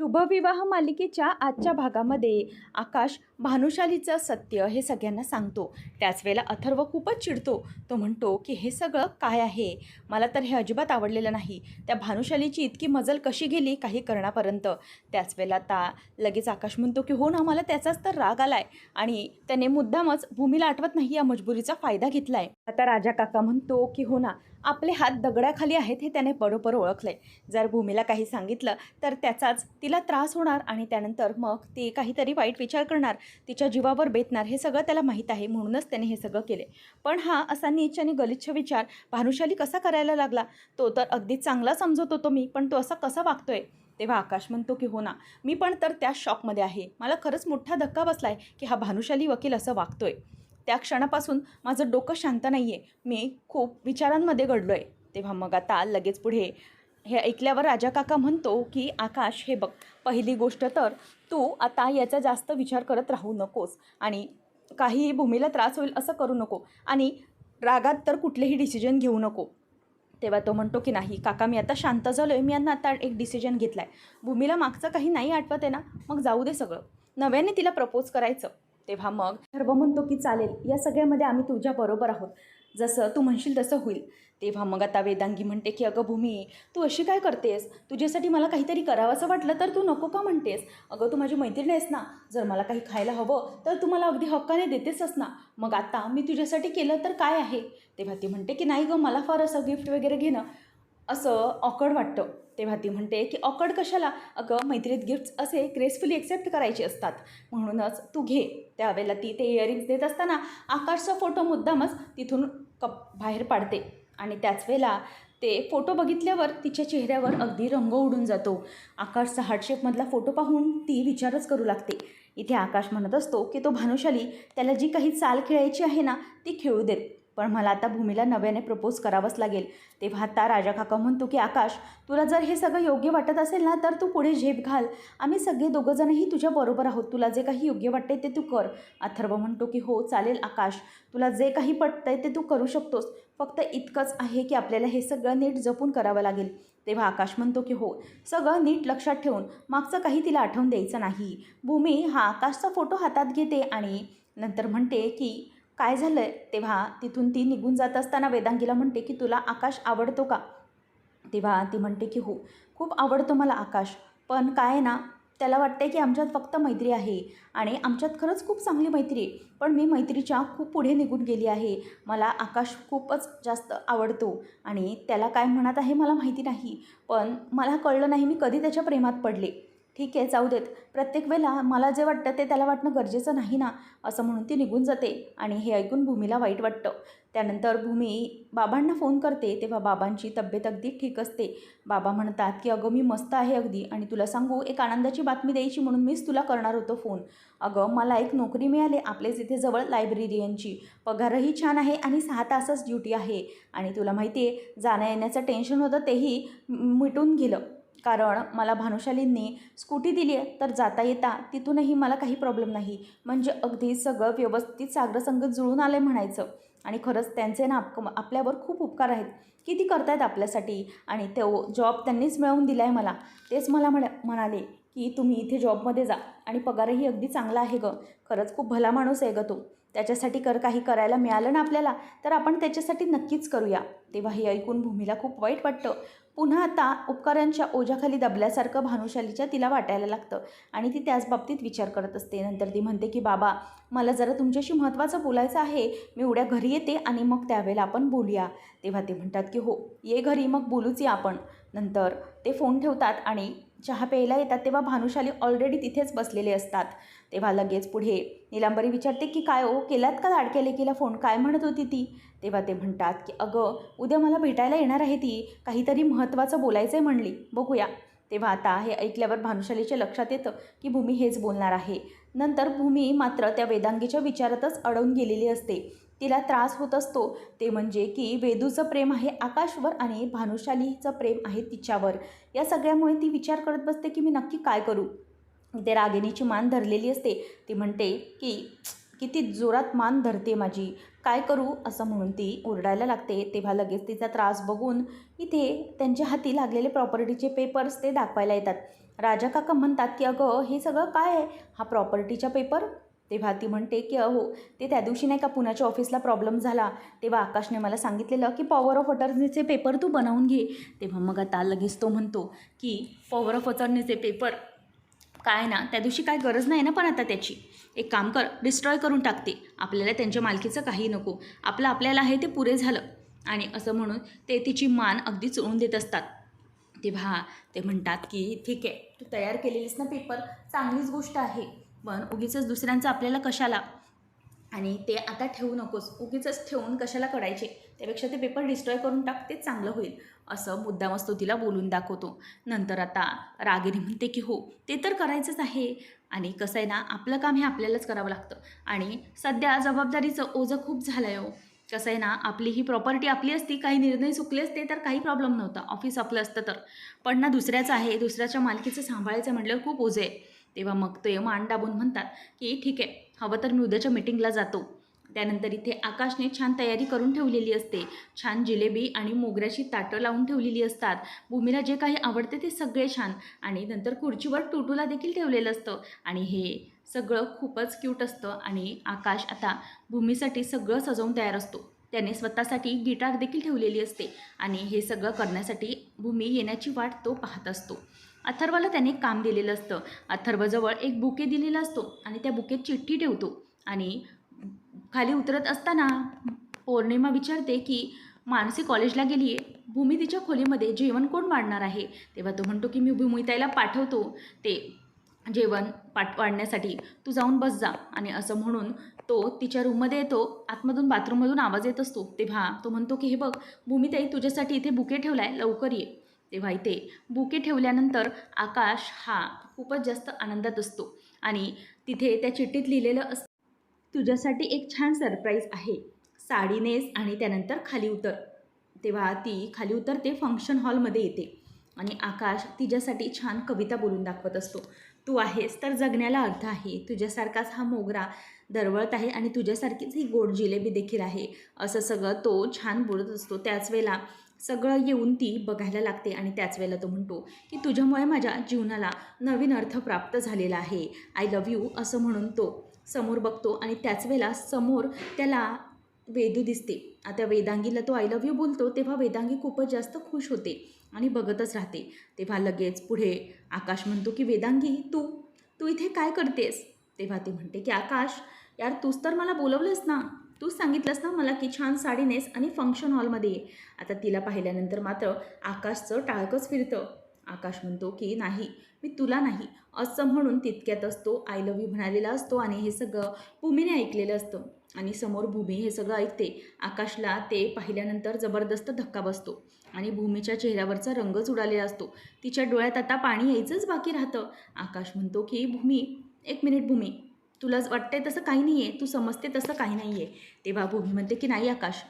शुभविवाह मालिकेच्या आजच्या भागामध्ये आकाश भानुशालीचं सत्य हे सगळ्यांना सांगतो. त्याच वेळेला अथर्व खूपच चिडतो. तो म्हणतो की हे सगळं काय आहे? मला तर हे अजिबात आवडलेलं नाही. त्या भानुशालीची इतकी मजल कशी गेली काही करण्यापर्यंत? त्याच वेळेला ता लगेच आकाश म्हणतो की हो ना मला त्याचाच तर राग आलाय. आणि त्याने मुद्दामच भूमीला आठवत नाही या मजबुरीचा फायदा घेतलाय. आता राजा काका म्हणतो की हो ना आपले हात दगडाखाली आहेत हे त्याने बरोबर ओळखले जर भूमीला काही सांगितलं तर त्याचाच तिला त्रास होणार आणि त्यानंतर मग ती काहीतरी वाईट विचार करणार तिच्या जीवावर बेतणार हे सगळं त्याला माहीत आहे. म्हणूनच त्याने हे सगळं केले. पण हा असा नीच आणि गलिच्छ विचार भानुशाली कसा करायला लागला? तो तर अगदी चांगला समजत होतो मी पण तो असा कसा वागतोय? तेव्हा आकाश म्हणतो की हो ना मी पण तर त्या शॉकमध्ये आहे. मला खरंच मोठा धक्का बसलाय की हा भानुशाली वकील असं वागतोय. त्या क्षणापासून माझं डोकं शांत नाही आहे मी खूप विचारांमध्ये घडलो आहे तेव्हा मग आता लगेच पुढे हे ऐकल्यावर राजा काका म्हणतो की आकाश हे बघ पहिली गोष्ट तर तू आता याचा जास्त विचार करत राहू नकोस आणि काहीही भूमीला त्रास होईल असं करू नको आणि रागात तर कुठलेही डिसिजन घेऊ नको. तेव्हा तो म्हणतो की नाही काका मी आता शांत झालो आहे मी यांना आता एक डिसिजन घेतला आहे भूमीला मागचं काही नाही आठवत आहे ना? मग जाऊ दे सगळं. नव्याने तिला प्रपोज करायचं. तेव्हा मग ठरव म्हणतो की चालेल या सगळ्यामध्ये आम्ही तुझ्या बरोबर आहोत. जसं तू म्हणशील तसं होईल. तेव्हा मग आता वेदांगी म्हणते की अगं भूमी तू अशी काय करतेस? तुझ्यासाठी मला काहीतरी करावंसं वाटलं तर तू नको का म्हणतेस? अगं तू माझी मैत्रीण आहेस ना जर मला काही खायला हवं तर तू मला अगदी हक्काने देतेसच ना. मग आता मी तुझ्यासाठी केलं तर काय आहे? तेव्हा ती म्हणते की नाही गं मला फार असं गिफ्ट वगैरे घेणं असं ऑकड वाटतं. तेव्हा ती म्हणते की ऑकड कशाला? अगं मैत्रीत गिफ्ट्स असे ग्रेसफुली एक्सेप्ट करायचे असतात. म्हणूनच तू घे. त्यावेळेला ती ते इयरिंग्स देत असताना आकाशचा फोटो मुद्दामच तिथून कप बाहेर पाडते आणि त्याच वेळेला ते फोटो बघितल्यावर तिच्या चेहऱ्यावर अगदी रंग उडून जातो. आकाशचा हार्टशेपमधला फोटो पाहून ती विचारच करू लागते. इथे आकाश म्हणत असतो की तो भानुशाली त्याला जी काही चाल खेळायची आहे ना ती खेळू देत. पण मला आता भूमीला नव्याने प्रपोज करावंच लागेल. तेव्हा आता राजा काका म्हणतो की आकाश तुला जर हे सगळं योग्य वाटत असेल ना तर तू पुढे झेप घाल. आम्ही सगळे दोघंजणही तुझ्या बरोबर आहोत. तुला जे काही योग्य वाटते ते तू कर. अथर्व म्हणतो की हो चालेल आकाश. तुला जे काही पटतंय ते तू करू शकतोस. फक्त इतकंच आहे की आपल्याला हे सगळं नीट जपून करावं लागेल. तेव्हा आकाश म्हणतो की हो सगळं नीट लक्षात ठेवून मागचं काही तिला आठवून द्यायचं नाही. भूमी हा आकाशचा फोटो हातात घेते आणि नंतर म्हणते की काय झालं आहे तेव्हा तिथून ती निघून जात असताना वेदांगीला म्हणते की तुला आकाश आवडतो का? तेव्हा ती म्हणते की हो खूप आवडतो मला आकाश. पण काय ना त्याला वाटते की आमच्यात फक्त मैत्री आहे आणि आमच्यात खरंच खूप चांगली मैत्री आहे. पण मी मैत्रीच्या खूप पुढे निघून गेली आहे. मला आकाश खूपच जास्त आवडतो आणि त्याला काय म्हणत आहे मला माहिती नाही. पण मला कळलं नाही मी कधी त्याच्या प्रेमात पडले. ठीक आहे जाऊ देत. प्रत्येक वेळेला मला जे वाटतं ते त्याला वाटणं गरजेचं नाही ना असं म्हणून ती निघून जाते आणि हे ऐकून भूमीला वाईट वाटतं. त्यानंतर भूमी बाबांना फोन करते तेव्हा बाबांची तब्येत अगदी ठीक असते. बाबा म्हणतात की अगं मी मस्त आहे अगदी आणि तुला सांगू एक आनंदाची बातमी द्यायची म्हणून मीच तुला करणार होतो फोन अगं मला एक नोकरी मिळाली आपलेच इथे जवळ लायब्रेरियनची पगारही छान आहे आणि सहा तासच ड्युटी आहे आणि तुला माहिती आहे जाण्या येण्याचं टेन्शन होतं तेही मिटून गेलं. कारण मला भानुशालींनी स्कूटी दिली आहे तर जाता येता तिथूनही मला काही प्रॉब्लेम नाही. म्हणजे अगदी सगळं व्यवस्थित सागरसंगत जुळून आलं आहे म्हणायचं. आणि खरंच त्यांचे ना आप आपल्यावर खूप उपकार आहेत. किती करतायत आपल्यासाठी? आणि तो जॉब त्यांनीच मिळवून दिला आहे मला. तेच मला म्हणा म्हणाले की तुम्ही इथे जॉबमध्ये जा आणि पगारही अगदी चांगला आहे गं. खरंच खूप भला माणूस आहे गं तो. त्याच्यासाठी कर काही करायला मिळालं ना आपल्याला तर आपण त्याच्यासाठी नक्कीच करूया. तेव्हा हे ऐकून भूमीला खूप वाईट वाटतं. पुन्हा आता उपकारांच्या ओझ्याखाली दबल्यासारखं भानुशालीच्या तिला वाटायला लागतं आणि ती त्याच बाबतीत विचार करत असते. नंतर ती म्हणते की बाबा मला जरा तुमच्याशी महत्त्वाचं बोलायचं आहे. मी उद्या घरी येते आणि मग त्यावेळेला आपण बोलूया. तेव्हा ते म्हणतात की हो ये घरी मग बोलूच या आपण. नंतर ते फोन ठेवतात आणि चहा प्यायला येतात तेव्हा भानुशाली ऑलरेडी तिथेच बसलेले असतात. तेव्हा लगेच पुढे निलांबरी विचारते की काय ओ केलात का लाडक्या लेकीला फोन काय म्हणत होती ती? तेव्हा ते म्हणतात की अगं उद्या मला भेटायला येणार आहे ती. काहीतरी महत्त्वाचं बोलायचं आहे म्हणली. बघूया. तेव्हा आता हे ऐकल्यावर भानुशालीच्या लक्षात येतं की भूमी हेच बोलणार आहे. नंतर भूमी मात्र त्या वेदांगीच्या विचारातच अडवून गेलेली असते. तिला त्रास होत असतो. ते म्हणजे की वेदूचं प्रेम आहे आकाशवर आणि भानुशालीचं प्रेम आहे तिच्यावर. या सगळ्यामुळे ती विचार करत बसते की मी नक्की काय करू? ते रागिणीची मान धरलेली असते. ती म्हणते की किती जोरात मान धरते माझी? काय करू? असं म्हणून ती ओरडायला लागते. तेव्हा लगेच तिचा त्रास बघून इथे त्यांच्या हाती लागलेले प्रॉपर्टीचे पेपर्स ते दाखवायला येतात. राजा काका म्हणतात की अगं हे सगळं काय आहे? हा प्रॉपर्टीचा पेपर तेव्हा ती म्हणते की अहो ते त्या दिवशी नाही का पुण्याच्या ऑफिसला प्रॉब्लेम झाला. तेव्हा आकाशने मला सांगितलेलं की पॉवर ऑफ अटर्नीचे पेपर तू बनवून घे. तेव्हा मग आता लगेच तो म्हणतो की पॉवर ऑफ अटर्नीचे पेपर काय ना त्या दिवशी काय गरज नाही ना पण आता त्याची. एक काम कर डिस्ट्रॉय करून टाकते आपल्याला त्यांच्या मालकीचं काही नको. आपलं आपल्याला आहे ते पुरे झालं. आणि असं म्हणून ते तिची मान अगदी चोळून देत असतात. तेव्हा ते म्हणतात की ठीक आहे तू तयार केलेलीस ना पेपर चांगलीच गोष्ट आहे. पण उगीच दुसऱ्यांचं आपल्याला कशाला? आणि ते आता ठेवू नकोस. उगीच ठेवून कशाला करायचे? त्यापेक्षा ते पेपर डिस्ट्रॉय करून टाक ते चांगलं होईल. असं मुद्दामच तो तिला बोलून दाखवतो. नंतर आता रागिनी म्हणते की हो ते तर करायचंच आहे. आणि कसं आहे ना आपलं काम हे आपल्यालाच करावं लागतं. आणि सध्या जबाबदारीचं ओझं खूप झालं आहे हो. कसं आहे ना आपली ही प्रॉपर्टी आपली असती काही निर्णय चुकले असते तर काही प्रॉब्लेम नव्हता. ऑफिस आपलं असतं तर. पण ना दुसऱ्याचं आहे दुसऱ्याच्या मालकीचं सांभाळायचं म्हटलं खूप ओझं आहे. तेव्हा मग ते मान दाबून म्हणतात की ठीक आहे हवं तर मी उद्याच्या मीटिंगला जातो. त्यानंतर इथे आकाशने छान तयारी करून ठेवलेली असते. छान जिलेबी आणि मोगऱ्याची ताटं लावून ठेवलेली असतात. भूमीला जे काही आवडते ते सगळे छान. आणि नंतर खुर्चीवर टुटूला देखील ठेवलेलं असतं. आणि हे सगळं खूपच क्यूट असतं. आणि आकाश आता भूमीसाठी सगळं सजवून तयार असतो. त्याने स्वतःसाठी गिटार देखील ठेवलेली असते. आणि हे सगळं करण्यासाठी भूमी येण्याची वाट तो पाहत असतो. अथर्वला त्याने काम दिलेलं असतं. अथर्वजवळ एक बुके दिलेला असतो आणि त्या बुकेत चिठ्ठी ठेवतो. आणि खाली उतरत असताना पौर्णिमा विचारते की मानसी कॉलेजला गेली आहे भूमी तिच्या खोलीमध्ये जेवण कोण वाढणार आहे? तेव्हा तो म्हणतो की मी भूमिताईला पाठवतो. ते जेवण पाठ वाढण्यासाठी तू जाऊन बस जा. आणि असं म्हणून तो तिच्या रूममध्ये येतो. आतमधून बाथरूममधून आवाज येत असतो. तेव्हा तो म्हणतो की हे बघ भूमिताई तुझ्यासाठी इथे बुके ठेवला आहे लवकर ये. तेव्हा इथे बुके ठेवल्यानंतर आकाश हा खूपच जास्त आनंदात असतो. आणि तिथे त्या चिठ्ठीत लिहिलेलं असतं तुझ्यासाठी एक छान सरप्राईज आहे. साडी नेस आणि त्यानंतर खाली उतर. तेव्हा ती खाली उतरते फंक्शन हॉलमध्ये येते. आणि आकाश तिच्यासाठी छान कविता बोलून दाखवत असतो. तू आहेस तर जगण्याला अर्थ आहे. तुझ्यासारखाच हा मोगरा दरवळत आहे आणि तुझ्यासारखीच ही गोड जिलेबी देखील आहे. असं सगळं तो छान बोलत असतो. त्याच वेळेला सगळं येऊन ती बघायला लागते आणि त्याच वेळेला तो म्हणतो की तुझ्यामुळे माझ्या जीवनाला नवीन अर्थ प्राप्त झालेला आहे. आय लव्ह यू असं म्हणून तो समोर बघतो आणि त्याच वेळेला समोर त्याला वेदू दिसते. आता वेदांगीला तो आय लव्ह यू बोलतो तेव्हा वेदांगी खूपच जास्त खुश होते आणि बघतच राहते. तेव्हा लगेच पुढे आकाश म्हणतो की वेदांगी तू तू इथे काय करतेस? तेव्हा ती म्हणते की आकाश यार तूच तर मला बोलवलंस ना. तू सांगितलंस ना मला की छान साडी नेस आणि फंक्शन हॉलमध्ये ये. आता तिला पाहिल्यानंतर मात्र आकाशचं टाळकंच फिरतं. आकाश म्हणतो की नाही मी तुला नाही. असं म्हणून तितक्यात असतो आय लव्ह यू म्हणालेला असतो आणि हे सगळं भूमीने ऐकलेलं असतं. आणि समोर भूमी हे सगळं ऐकते. आकाशला ते पाहिल्यानंतर जबरदस्त धक्का बसतो आणि भूमीच्या चेहऱ्यावरचा रंगच उडालेला असतो. तिच्या डोळ्यात आता पाणी यायचंच बाकी राहतं. आकाश म्हणतो की भूमी एक मिनिट भूमी. तुला वाटतंय तसं काही नाही आहे तू समजते तसं काही नाही आहे तेव्हा भूमी म्हणते की नाही आकाश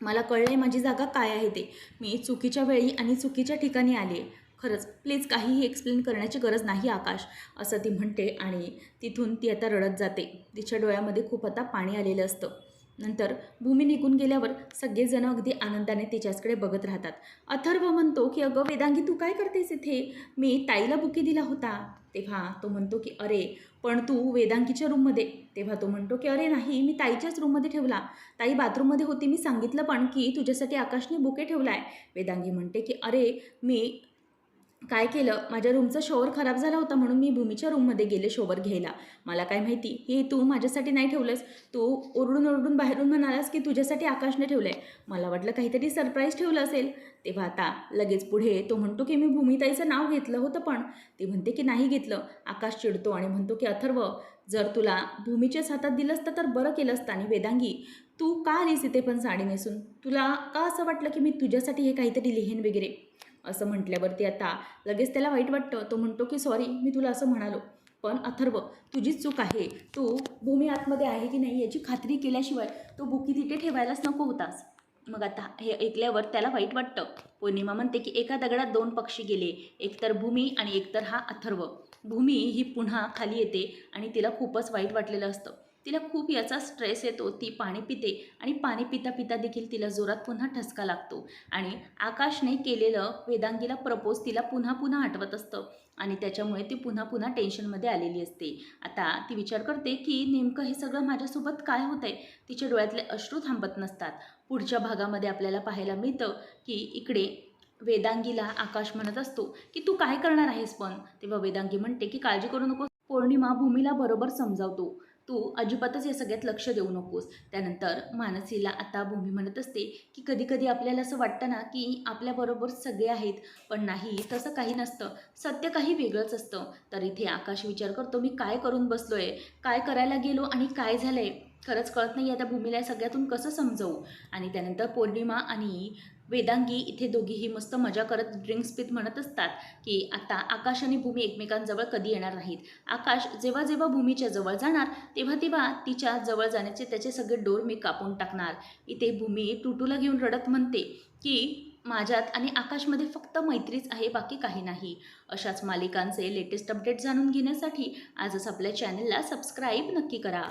मला कळलं आहे माझी जागा काय आहे ते. मी चुकीच्या वेळी आणि चुकीच्या ठिकाणी आले खरंच प्लीज काहीही एक्सप्लेन करण्याची गरज नाही आकाश असं ती म्हणते आणि तिथून ती आता रडत जाते. तिच्या डोळ्यामध्ये खूप आता पाणी आलेलं असतं. नंतर भूमी निघून गेल्यावर सगळेजण अगदी आनंदाने तिच्याचकडे बघत राहतात. अथर्व म्हणतो की अगं वेदांगी तू काय करतेस इथे? मी ताईला बुके दिला होता. तेव्हा तो म्हणतो की अरे पण तू वेदांकीच्या रूममध्ये तेव्हा तो म्हणतो की अरे नाही मी ताईच्याच रूममध्ये ठेवला. ताई बाथरूममध्ये होती मी सांगितलं पण की तुझ्यासाठी आकाशने बुके ठेवला आहे वेदांगी म्हणते की अरे मी काय केलं? माझ्या रूमचा शॉवर खराब झाला होता म्हणून मी भूमीच्या रूममध्ये गेले शॉवर घ्यायला. मला काय माहिती? हे तू माझ्यासाठी नाही ठेवलंस. तू ओरडून ओरडून बाहेरून म्हणालास की तुझ्यासाठी आकाशने ठेवलं आहे मला वाटलं काहीतरी सरप्राईज ठेवलं असेल. तेव्हा आता लगेच पुढे तो म्हणतो की मी भूमिताईचं नाव घेतलं होतं पण. ती म्हणते की नाही घेतलं. आकाश चिडतो आणि म्हणतो की अथर्व जर तुला भूमीच्याच हातात दिलं असतं तर बरं केलं असतं आणि वेदांगी. तू का आलीस इथे पण साडी नेसून? तुला का असं वाटलं की मी तुझ्यासाठी हे काहीतरी लिहेन वगैरे? असं म्हटल्यावरती आता लगेच त्याला वाईट वाटतं. तो म्हणतो की सॉरी मी तुला असं म्हणालो. पण अथर्व तुझीच चूक आहे. तू भूमी आतमध्ये आहे की नाही याची खात्री केल्याशिवाय तो बुकी तिथे ठेवायलाच नको होतास. मग आता हे ऐकल्यावर त्याला वाईट वाटतं. पौर्णिमा म्हणते की एका दगडात दोन पक्षी गेले. एकतर भूमी आणि एकतर हा अथर्व. भूमी ही पुन्हा खाली येते आणि तिला खूपच वाईट वाटलेलं असतं. तिला खूप याचा स्ट्रेस येतो ती पाणी पिते आणि पाणी पिता पिता देखील तिला जोरात पुन्हा ठसका लागतो. आणि आकाशने केलेलं वेदांगीला प्रपोज तिला पुन्हा पुन्हा आठवत असतं आणि त्याच्यामुळे ती पुन्हा पुन्हा टेन्शनमध्ये आलेली असते. आता ती विचार करते की नेमकं हे सगळं माझ्यासोबत काय होतं आहे तिच्या डोळ्यातले अश्रू थांबत नसतात. पुढच्या भागामध्ये आपल्याला पाहायला मिळतं की इकडे वेदांगीला आकाश म्हणत असतो की तू काय करणार आहेस पण? तेव्हा वेदांगी म्हणते की काळजी करू नको पौर्णिमा भूमीला बरोबर समजावतो. तू अजिबातच या सगळ्यात लक्ष देऊ नकोस. त्यानंतर मानसीला आता भूमी म्हणत असते की कधी कधी आपल्याला असं वाटतं ना की आपल्याबरोबर सगळे आहेत पण नाही तसं काही नसतं. सत्य काही वेगळंच असतं. तर इथे आकाश विचार करतो मी काय करून बसलो आहे काय करायला गेलो आणि काय झालं आहे खरंच कळत नाही आता भूमीला सगळ्यातून कसं समजवू? आणि त्यानंतर पौर्णिमा आणि वेदांगी इथे दोघीही मस्त मजा करत ड्रिंक्स पीत म्हणत असतात की आता आकाश आणि भूमी एकमेकांजवळ कधी येणार नाहीत. आकाश जेव्हा जेव्हा भूमीच्या जवळ जाणार तेव्हा तेव्हा तिच्या जवळ जाण्याचे त्याचे सगळे डोर मी कापून टाकणार. इथे भूमी टुटूला घेऊन रडत म्हणते की माझ्यात आणि आकाशमध्ये फक्त मैत्रीच आहे बाकी काही नाही. अशाच मालिकांचे लेटेस्ट अपडेट जाणून घेण्यासाठी आजच आपल्या चॅनलला सबस्क्राईब नक्की करा.